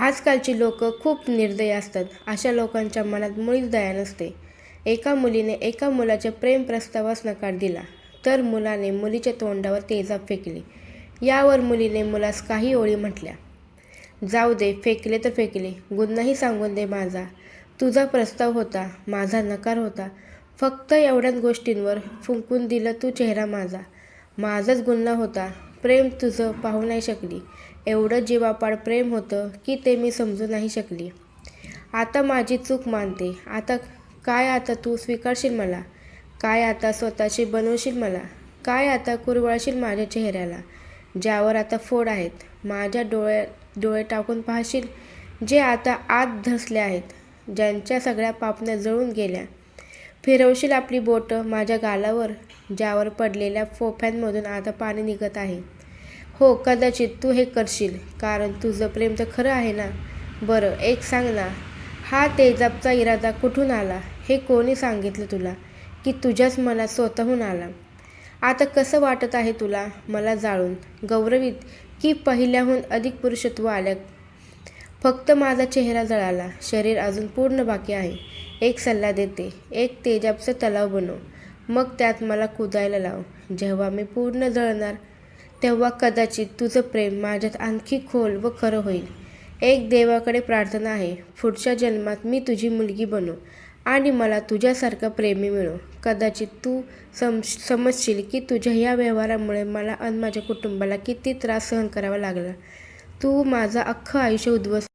आजकालची लोक खूप निर्दयी असतात. अशा लोकांच्या मनात मुळीच दया नसते. एका मुलीने एका मुलाच्या प्रेम प्रस्तावास नकार दिला तर मुलाने मुलीच्या तोंडावर तेजाब फेकली. यावर मुलीने मुलास काही ओळी म्हटल्या जाऊ दे फेकले तर फेकले. गुन्हाही सांगून दे माझा. तुझा प्रस्ताव होता माझा नकार होता. फक्त एवढ्याच गोष्टींवर फुंकून दिलं तू चेहरा माझा. माझाच गुन्हा होता. प्रेम तुझं पाहू नाही शकली. एवढं जीवापाड प्रेम होतं की ते मी समजू नाही शकली. आता माझी चूक मानते. आता काय आता तू स्वीकारशील मला? काय आता स्वतःशी बनवशील मला? काय आता कुरवाळशील माझ्या चेहऱ्याला? ज्यावर आता फोड आहेत माझ्या डोळ्या डोळे टाकून पाहशील जे आता आत धसले आहेत ज्यांच्या सगळ्या पापण्या जळून गेल्या. फिरवशील आपली बोटं माझ्या गालावर ज्यावर पडलेल्या फोफ्यांमधून आता पाणी निघत आहे. हो कदाचित तू हे करशील कारण तुझं प्रेम तर खरं आहे ना? बरं एक सांग ना हा तेजाबचा इरादा कुठून आला? हे कोणी सांगितलं तुला की तुझ्याच मनात स्वतःहून आला? आता कसं वाटत आहे तुला मला जाळून गौरवित की पहिल्याहून अधिक पुरुषत्व आल्या? फक्त माझा चेहरा जळाला शरीर अजून पूर्ण बाकी आहे. एक सल्ला देते एक तेजाबचं तलाव बनव मग त्यात मला कुदायला लाव. जेव्हा मी पूर्ण जळणार तेव्हा कदाचित तुझं प्रेम माझ्यात आणखी खोल व खरं होईल. एक देवाकडे प्रार्थना आहे पुढच्या जन्मात मी तुझी मुलगी बनू आणि मला तुझ्यासारखा प्रेमी मिळो. कदाचित तू सम समजशील की तुझ्या या व्यवहारामुळे मला आणि माझ्या कुटुंबाला किती त्रास सहन करावा लागला. तू माझं अख्खं आयुष्य उद्ध्वस्त